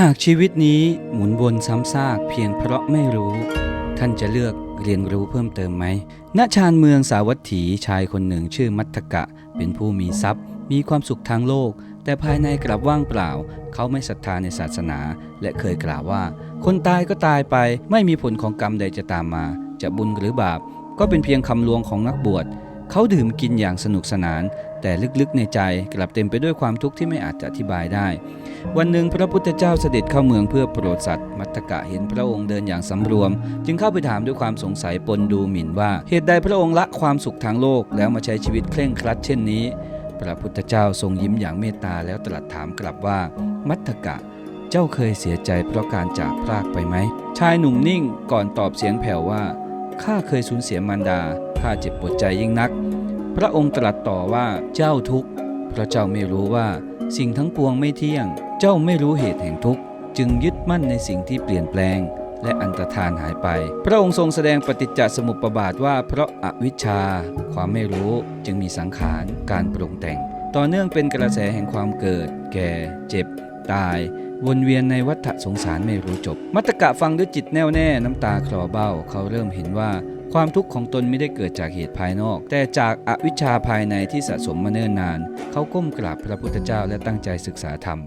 หากชีวิตนี้หมุนวนซ้ำซากเพียงเพราะไม่รู้ ท่านจะเลือกเรียนรู้เพิ่มเติมไหมณชานเมืองสาวัตถีชายคนหนึ่งชื่อมัทกะ เป็นผู้มีทรัพย์ มีความสุขทางโลก แต่ภายในกลับว่างเปล่า เขาไม่ศรัทธาในศาสนา และเคยกล่าวว่า คนตายก็ตายไปไม่มีผลของกรรมใดจะตามมา จะบุญหรือบาป ก็เป็นเพียงคำลวงของนักบวชเขาดื่มกินอย่างสนุกสนาน แต่ลึกๆในใจกลับเต็มไปด้วยความทุกข์ที่ไม่อาจจะอธิบายได้ วันหนึ่งพระพุทธเจ้าเสด็จเข้าเมืองเพื่อโปรดสัตว์ มัตตกะเห็นพระองค์เดินอย่างสำรวม จึงเข้าไปถามด้วยความสงสัยปนดูหมิ่นว่า เหตุใดพระองค์ละความสุขทางโลกแล้วมาใช้ชีวิตเคร่งครัดเช่นนี้ พระพุทธเจ้าทรงยิ้มอย่างเมตตาแล้วตรัสถามกลับว่า มัตตกะเจ้าเคยเสียใจเพราะการจากพรากไปไหม ชายหนุ่มนิ่งก่อนตอบเสียงแผ่วว่าข้าเคยสูญเสียมารดาข้าเจ็บปวดใจยิ่งนัก พระองค์ตรัสต่อว่าเจ้าทุกข์เพราะเจ้าไม่รู้ว่าสิ่งทั้งปวงไม่เที่ยง เจ้าไม่รู้เหตุแห่งทุกข์จึงยึดมั่นในสิ่งที่เปลี่ยนแปลง และอันตรธานหายไป พระองค์ทรงแสดงปฏิจจสมุปบาทว่าเพราะอาวิชชา ความไม่รู้จึงมีสังขารการปรุงแต่ง ต่อเนื่องเป็นกระแสแห่งความเกิด แก่ เจ็บ ตายวนเวียนในวัฏสงสารไม่รู้จบ มัตตกะฟังด้วยจิตแน่วแน่น้ำตาคลอเบ้า เขาเริ่มเห็นว่า ความทุกข์ของตนไม่ได้เกิดจากเหตุภายนอก แต่จากอวิชชาภายในที่สะสมมาเนิ่นนาน เขาก้มกราบพระพุทธเจ้าและตั้งใจศึกษาธรรม